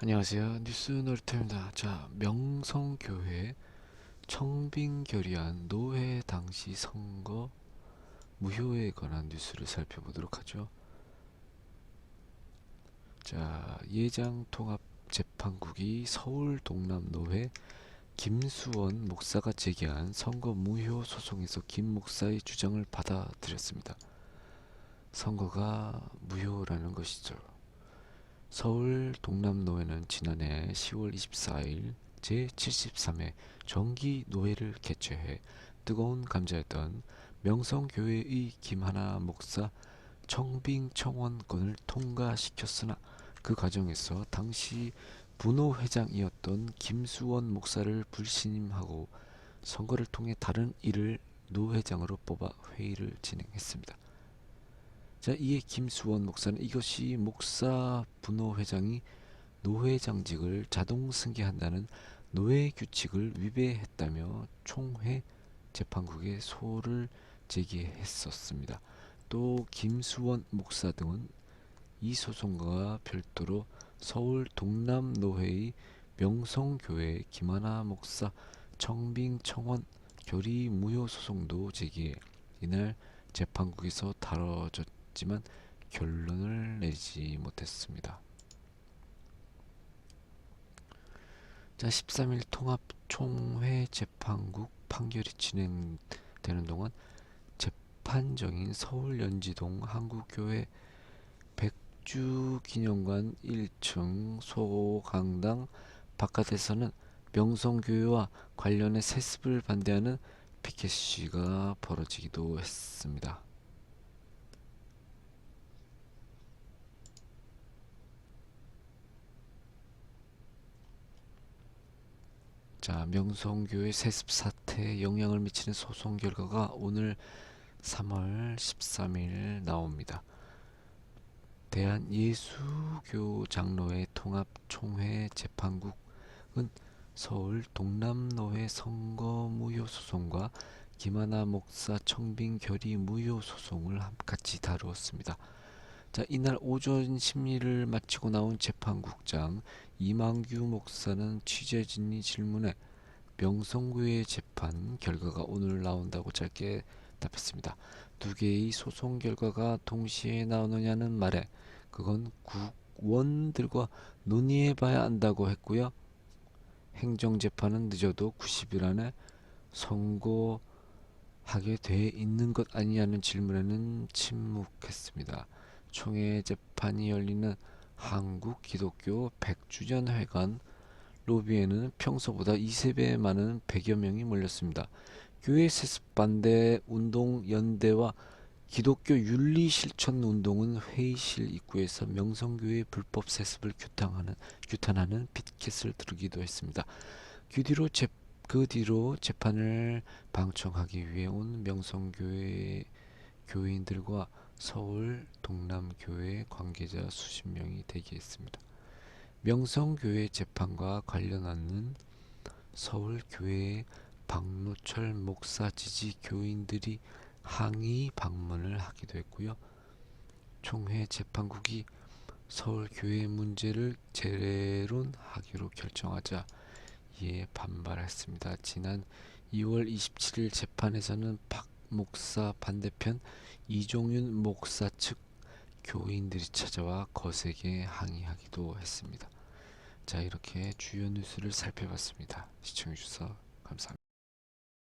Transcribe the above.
안녕하세요. 뉴스 놀이터입니다. 자, 명성교회 청빙 결의안 노회 당시 선거 무효에 관한 뉴스를 살펴보도록 하죠. 자, 예장 통합 재판국이 서울 동남노회 김수원 목사가 제기한 선거 무효 소송에서 김 목사의 주장을 받아들였습니다. 선거가 무효라는 것이죠. 서울 동남노회는 지난해 10월 24일 제73회 정기 노회를 개최해 뜨거운 감자였던 명성교회의 김하나 목사 청빙 청원권을 통과시켰으나 그 과정에서 당시 분호회장이었던 김수원 목사를 불신임하고 선거를 통해 다른 이를 노회장으로 뽑아 회의를 진행했습니다. 자, 이에 김수원 목사는 이것이 목사 분호회장이 노회장직을 자동 승계한다는 노회 규칙을 위배했다며 총회 재판국에 소를 제기했었습니다. 또 김수원 목사 등은 이 소송과 별도로 서울 동남노회의 명성교회 김하나 목사 청빙 청원 결의 무효 소송도 제기해 이날 재판국에서 다뤄졌 지만 결론을 내지 못했습니다. 자, 13일 통합 총회 재판국 판결이 진행되는 동안 재판정인 서울 연지동 한국교회 백주 기념관 1층 소강당 바깥에서는 명성교회와 관련해 세습을 반대하는 피켓 시위가 벌어지기도 했습니다. 자, 명성교회 세습 사태에 영향을 미치는 소송 결과가 오늘 3월 13일 나옵니다. 대한 예수교 장로회 통합총회 재판국은 서울 동남노회 선거 무효 소송과 김하나 목사 청빙 결의 무효 소송을 같이 다루었습니다. 자, 이날 오전 심리를 마치고 나온 재판국장 이만규 목사는 취재진이 질문에 명성구의 재판 결과가 오늘 나온다고 짧게 답했습니다. 두 개의 소송 결과가 동시에 나오느냐는 말에 그건 국원들과 논의해 봐야 한다고 했고요. 행정재판은 늦어도 90일 안에 선고하게 돼 있는 것 아니냐는 질문에는 침묵했습니다. 총회 재판이 열리는 한국 기독교 100주년 회관 로비에는 평소보다 2세배 많은 100여 명이 몰렸습니다. 교회 세습 반대 운동 연대와 기독교 윤리 실천 운동은 회의실 입구에서 명성교회 불법 세습을 규탄하는 규탄하는 피켓을 들기도 했습니다. 그 뒤로 재, 그 뒤로 재판을 방청하기 위해 온 명성교회 교인들과 서울 동남교회 관계자 수십 명이 대기했습니다. 명성교회 재판과 관련하는 서울교회 박노철 목사 지지 교인들이 항의 방문을 하기도 했고요. 총회 재판국이 서울교회 문제를 재론하기로 결정하자 이에 반발했습니다. 지난 2월 27일 재판에서는 박 목사 반대편 이종윤 목사 측 교인들이 찾아와 거세게 항의하기도 했습니다. 자 이렇게 주요 뉴스를 살펴봤습니다. 시청해주셔서 감사합니다.